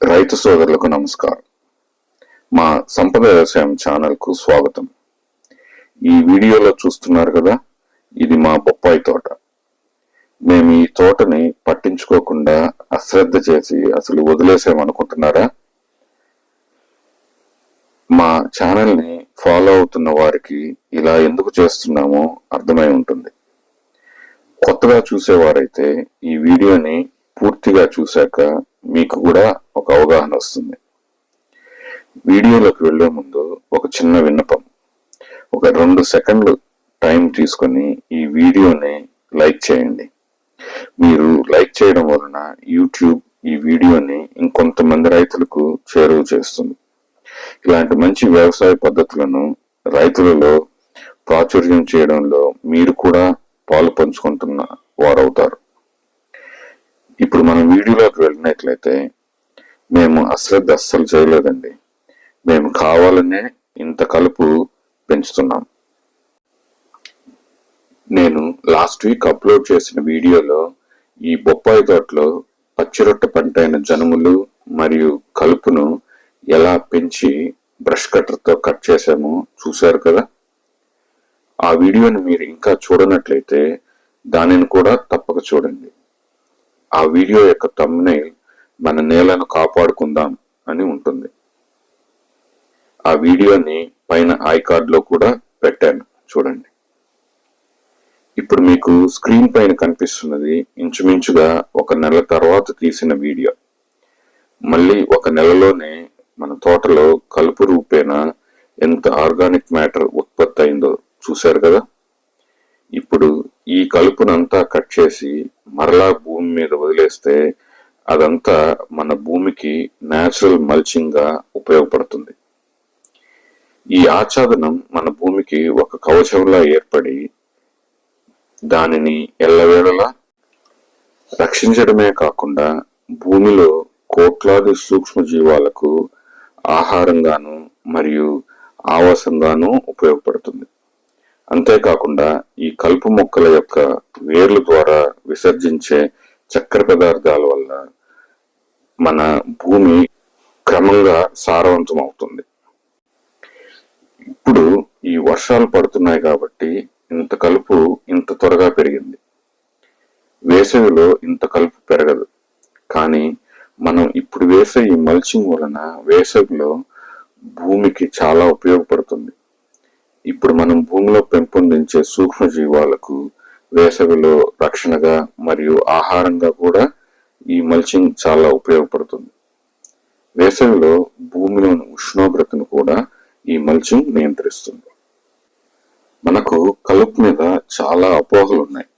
రైతు సోదరులకు నమస్కారం. మా సంపద వ్యవసాయం ఛానల్కు స్వాగతం. ఈ వీడియోలో చూస్తున్నారు కదా ఇది మా బొప్పాయి తోట. మేము ఈ తోటని పట్టించుకోకుండా అశ్రద్ధ చేసి అసలు వదిలేసామనుకుంటున్నారా మా ఛానల్ని ఫాలో అవుతున్న వారికి ఇలా ఎందుకు చేస్తున్నామో అర్థమై ఉంటుంది. కొత్తగా చూసేవారైతే ఈ వీడియోని పూర్తిగా చూశాక మీకు కూడా ఒక అవగాహన వస్తుంది. వీడియోలోకి వెళ్ళే ముందు ఒక చిన్న విన్నపం. ఒక రెండు సెకండ్లు టైం తీసుకొని ఈ వీడియోని లైక్ చేయండి. మీరు లైక్ చేయడం వలన యూట్యూబ్ ఈ వీడియోని ఇంకొంతమంది రైతులకు చేరువ చేస్తుంది. ఇలాంటి మంచి వ్యవసాయ పద్ధతులను రైతులలో ప్రాచుర్యం చేయడంలో మీరు కూడా పాలు పంచుకుంటున్న వారవుతారు. ఇప్పుడు మనం వీడియోలోకి వెళ్ళినట్లయితే మేము అశ్రద్ధ అస్సలు చేయలేదండి. మేము కావాలనే ఇంత కలుపు పెంచుతున్నాం. నేను లాస్ట్ వీక్ అప్లోడ్ చేసిన వీడియోలో ఈ బొప్పాయి తోటలో పచ్చిరొట్ట పంట అయిన జనుములు మరియు కలుపును ఎలా పెంచి బ్రష్ కట్టర్తో కట్ చేసామో చూశారు కదా? ఆ వీడియోని మీరు ఇంకా చూడనట్లయితే దానిని కూడా తప్పక చూడండి. ఆ వీడియో యొక్క తమ్నైల్ మన నేలను కాపాడుకుందాం అని ఉంటుంది. ఆ వీడియోని పైన ఐ కార్డ్లో కూడా పెట్టాను. చూడండి. ఇప్పుడు మీకు స్క్రీన్ పైన కనిపిస్తున్నది ఇంచుమించుగా ఒక నెల తర్వాత తీసిన వీడియో. మళ్ళీ ఒక నెలలోనే మన తోటలో కలుపు రూపేణ ఎంత ఆర్గానిక్ మ్యాటర్ ఉత్పత్తి అయిందో చూశారు కదా? ఇప్పుడు ఈ కలుపునంతా కట్ చేసి మరలా భూమి మీద వదిలేస్తే అదంతా మన భూమికి న్యాచురల్ మల్చింగ్గా ఉపయోగపడుతుంది. ఈ ఆచ్ఛాదనం మన భూమికి ఒక కవచంలా ఏర్పడి దానిని ఎల్లవేళలా రక్షించడమే కాకుండా భూమిలో కోట్లాది సూక్ష్మ జీవాలకు ఆహారంగాను మరియు ఆవాసంగాను ఉపయోగపడుతుంది. అంతేకాకుండా ఈ కలుపు మొక్కల యొక్క వేర్ల ద్వారా విసర్జించే చక్కెర పదార్థాల వల్ల మన భూమి క్రమంగా సారవంతం అవుతుంది ఇప్పుడు ఈ వర్షాలు పడుతున్నాయి కాబట్టి ఇంత కలుపు ఇంత త్వరగా పెరిగింది. వేసవిలో ఇంత కలుపు పెరగదు. కానీ మనం ఇప్పుడు వేసే ఈ మల్చింగ్ వలన వేసవిలో భూమికి చాలా ఉపయోగపడుతుంది. ఇప్పుడు మనం భూమిలో పెంపొందించే సూక్ష్మజీవాలకు వేసవిలో రక్షణగా మరియు ఆహారంగా కూడా ఈ మల్చింగ్ చాలా ఉపయోగపడుతుంది. వేసవిలో భూమిలోని ఉష్ణోగ్రతను కూడా ఈ మల్చింగ్ నియంత్రిస్తుంది. మనకు కలుపు మీద చాలా అపోహలు ఉన్నాయి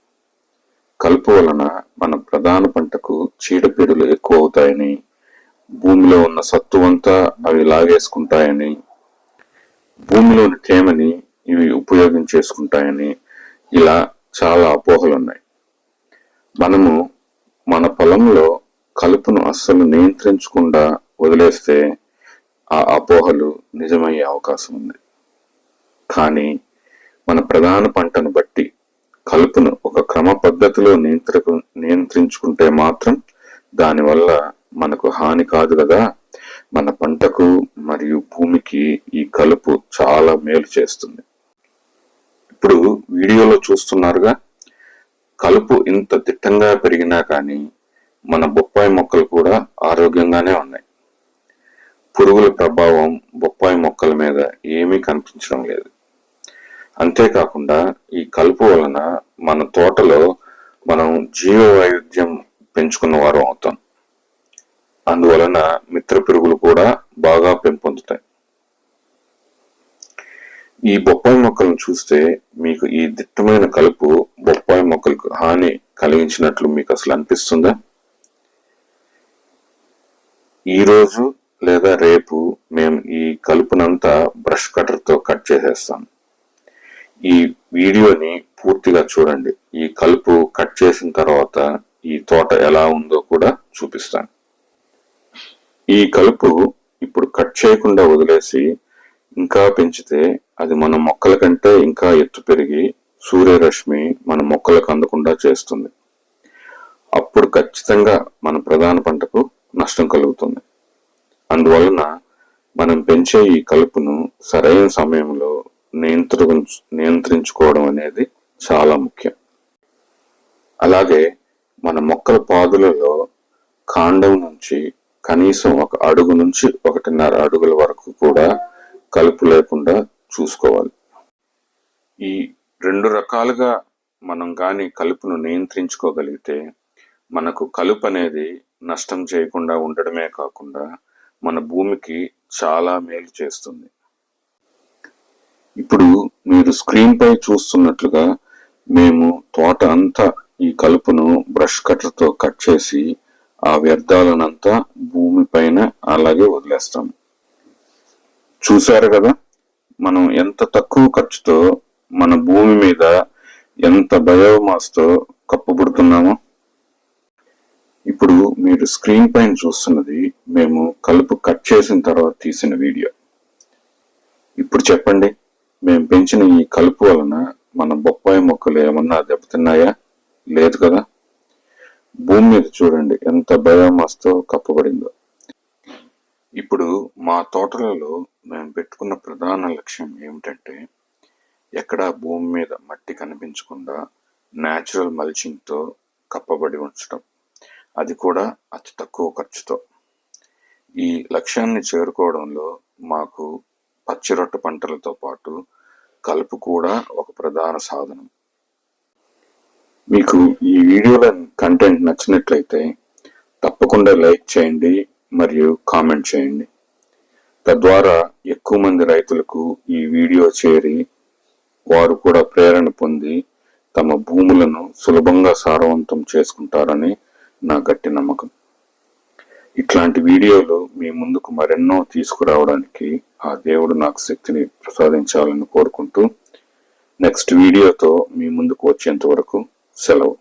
కలుపు వలన మన ప్రధాన పంటకు చీడపీడలు ఎక్కువ అవుతాయని భూమిలో ఉన్న సత్తువంతా అవి లాగేసుకుంటాయని భూమిలోని తేమని ఇవి ఉపయోగం చేసుకుంటాయని ఇలా చాలా అపోహలు ఉన్నాయి మనము మన పొలంలో కలుపును అస్సలు నియంత్రించకుండా వదిలేస్తే ఆ అపోహలు నిజమయ్యే అవకాశం ఉంది. కానీ మన ప్రధాన పంటను బట్టి కలుపును ఒక క్రమ పద్ధతిలో నియంత్రకు నియంత్రించుకుంటే మాత్రం దానివల్ల మనకు హాని కాదు కదా. మన పంటకు మరియు భూమికి కలుపు చాలా మేలు చేస్తుంది. ఇప్పుడు వీడియోలో చూస్తున్నారుగా కలుపు ఇంత దిట్టంగా పెరిగినా కానీ మన బొప్పాయి మొక్కలు కూడా ఆరోగ్యంగానే ఉన్నాయి. పురుగుల ప్రభావం బొప్పాయి మొక్కల మీద ఏమీ కనిపించడం లేదు. అంతేకాకుండా ఈ కలుపు వలన మన తోటలో మనం జీవ వైవిధ్యం పెంచుకున్న వారం అవుతాం. అందువలన మిత్ర పురుగులు కూడా బాగా పెంపు ఈ బొప్పాయి మొక్కలను చూస్తే మీకు ఈ దిట్టమైన కలుపు బొప్పాయి మొక్కలకు హాని కలిగించినట్లు మీకు అసలు అనిపిస్తుందా? ఈరోజు లేదా రేపు మేము ఈ కలుపునంతా బ్రష్ కట్టర్తో కట్ చేసేస్తాం. ఈ వీడియోని పూర్తిగా చూడండి. ఈ కలుపు కట్ చేసిన తర్వాత ఈ తోట ఎలా ఉందో కూడా చూపిస్తాను. ఈ కలుపు ఇప్పుడు కట్ చేయకుండా వదిలేసి ఇంకా పెంచితే అది మన మొక్కల కంటే ఇంకా ఎత్తు పెరిగి సూర్యరశ్మి మన మొక్కలకు అందకుండా చేస్తుంది. అప్పుడు ఖచ్చితంగా మన ప్రధాన పంటకు నష్టం కలుగుతుంది. అందువలన మనం పెంచే ఈ కలుపును సరైన సమయంలో నియంత్ర నియంత్రించుకోవడం అనేది చాలా ముఖ్యం. అలాగే మన మొక్కల పాదులలో కాండం నుంచి కనీసం ఒక అడుగు నుంచి ఒకటిన్నర అడుగుల వరకు కూడా కలుపు లేకుండా చూసుకోవాలి. ఈ రెండు రకాలుగా మనం కానీ కలుపును నియంత్రించుకోగలిగితే మనకు కలుపు అనేది నష్టం చేయకుండా ఉండడమే కాకుండా మన భూమికి చాలా మేలు చేస్తుంది. ఇప్పుడు మీరు స్క్రీన్ పై చూస్తున్నట్లుగా మేము తోట అంతా ఈ కలుపును బ్రష్ కట్టర్తో కట్ చేసి ఆ వ్యర్థాలనంతా భూమి పైన అలాగే వదిలేస్తాం. చూశారు కదా? మనం ఎంత తక్కువ ఖర్చుతో మన భూమి మీద ఎంత బయోమాస్తో కప్పబడుతున్నామో? ఇప్పుడు మీరు స్క్రీన్ పైన చూస్తున్నది మేము కలుపు కట్ చేసిన తర్వాత తీసిన వీడియో. ఇప్పుడు చెప్పండి మేము పెంచిన ఈ కలుపు వలన మన బొప్పాయి మొక్కలు ఏమన్నా దెబ్బతిన్నాయా? లేదు కదా? భూమి మీద చూడండి ఎంత బయోమాస్తో కప్పబడిందో. ఇప్పుడు మా తోటలలో పెట్టుకున్న ప్రధాన లక్ష్యం ఏమిటంటే ఎక్కడ భూమి మీద మట్టి కనిపించకుండా న్యాచురల్ మల్చింగ్తో కప్పబడి ఉంచడం అది కూడా అతి తక్కువ ఖర్చుతో. ఈ లక్ష్యాన్ని చేరుకోవడంలో మాకు పచ్చి రొట్టె పంటలతో పాటు కలుపు కూడా ఒక ప్రధాన సాధనం. మీకు ఈ వీడియోల కంటెంట్ నచ్చినట్లయితే తప్పకుండా లైక్ చేయండి మరియు కామెంట్ చేయండి. తద్వారా ఎక్కువ మంది రైతులకు ఈ వీడియో చేరి వారు కూడా ప్రేరణ పొంది తమ భూములను సులభంగా సారవంతం చేసుకుంటారని నా గట్టి నమ్మకం. ఇట్లాంటి వీడియోలు మీ ముందుకు మరెన్నో తీసుకురావడానికి ఆ దేవుడు నాకు శక్తిని ప్రసాదించాలని కోరుకుంటూ నెక్స్ట్ వీడియోతో మీ ముందుకు వచ్చేంత వరకు సెలవు.